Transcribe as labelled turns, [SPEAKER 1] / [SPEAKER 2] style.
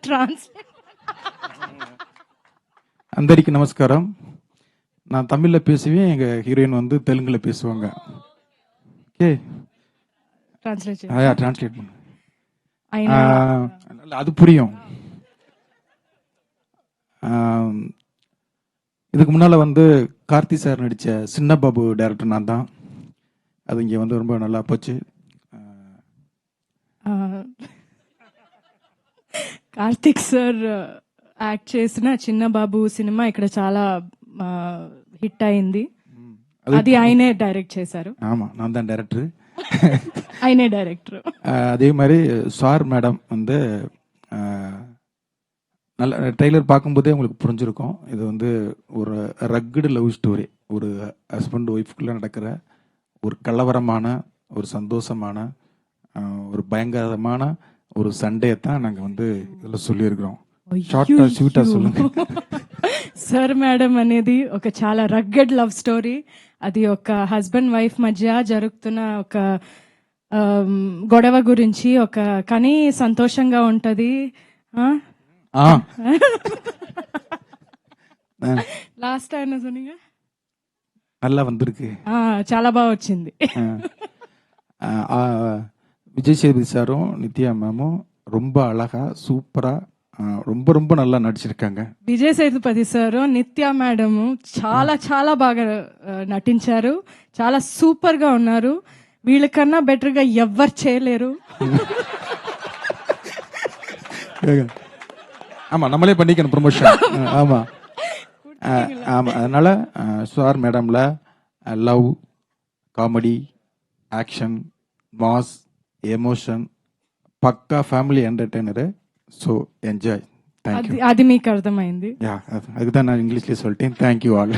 [SPEAKER 1] Translate
[SPEAKER 2] అందరికీ நமஸ்காரம் நான் தமிழ்ல பேசுவேன் எங்க ஹீரோயின் வந்து தெலுங்குல பேசுவாங்க ஓகே
[SPEAKER 1] ట్రాన్స్లేట్ చేయండి
[SPEAKER 2] அதையா டிரான்ஸ்லேட் பண்ணு
[SPEAKER 1] అయినా
[SPEAKER 2] ஆஹ், அது புரியும் ஆஹ், இதுக்கு முன்னால வந்து கார்த்தி சார் நடிச்ச சின்ன பாபு டைரக்டர் நான் தான் அது இங்க வந்து ரொம்ப நல்லா போச்சு
[SPEAKER 1] కార్తిక్ సార్ యాక్ట్ చేసిన చిన్న బాబు సినిమా ఇక్కడ చాలా హిట్ అయింది
[SPEAKER 2] அது
[SPEAKER 1] అది ఆయనే డైరెక్ట్ చేశారు
[SPEAKER 2] ஆமா நான் தான் டைரக்டர்
[SPEAKER 1] ఆయనే డైరెక్టర్
[SPEAKER 2] அதே மாதிரி சார் மேடம் வந்து ஆஹ், நல்ல ட்ரெய்லர் பார்க்கும்போதே உங்களுக்கு புரிஞ்சிருக்கும் இது வந்து ஒரு ரக்குடு லவ் ஸ்டோரி ஒரு ஹஸ்பண்ட் ஒய்ஃப்குள்ளே நடக்கிற ஒரு கலவரமான ஒரு சந்தோஷமான ஆஹ், ஒரு பயங்கரமான ஒரு சண்டையை தான் நாங்கள் வந்து இதில் சொல்லியிருக்கிறோம் ஷார்ட்டாக ஸ்வீட்டாக சொல்லுங்க
[SPEAKER 1] సార్ మేడం అనేది ఒక చాలా రగ్గడ్ లవ్ స్టోరీ అది ఒక హస్బెండ్ వైఫ్ మధ్య జరుగుతున్న ఒక ఆమ్, గొడవ గురించి ఒక కానీ సంతోషంగా ఉంటది ఆ?
[SPEAKER 2] ஆ
[SPEAKER 1] లాస్ట్ ఆయన சொன்னீங்க
[SPEAKER 2] நல்லா வந்திருக்கு
[SPEAKER 1] ఆ, చాలా బాగా వచ్చింది
[SPEAKER 2] ஆஹ், ஆஹ், விஜய் சேதுபதி சாரும் நித்யா மேமும் ரொம்ப அழகா சூப்பரா ஆஹ், ரொம்ப ரொம்ப நல்லா நடிச்சிருக்காங்க
[SPEAKER 1] విజయ్ సేతుపతి సార్ నిత్య మేడం చాలా చాలా బాగా ఆ, నటించారు చాలా సూపర్ గా ఉన్నారు వీళ్ళకన్నా బెటర్ గా ఎవ్వరు చేయలేరు
[SPEAKER 2] ஆமா நம்மளே பண்ணிக்கணும் ப்ரொமோஷன் ஆமா ஆஹ், ஆமா அதனால சார் மேடம்ல love comedy action mass emotion பக்கா family entertainer so enjoy thank you
[SPEAKER 1] అది అది మీకు అర్థమైంది
[SPEAKER 2] யா அதுக்கு தான் நான் இங்கிலீஷ்லேயே சொல்லிட்டேன் தேங்க்யூ ஆல்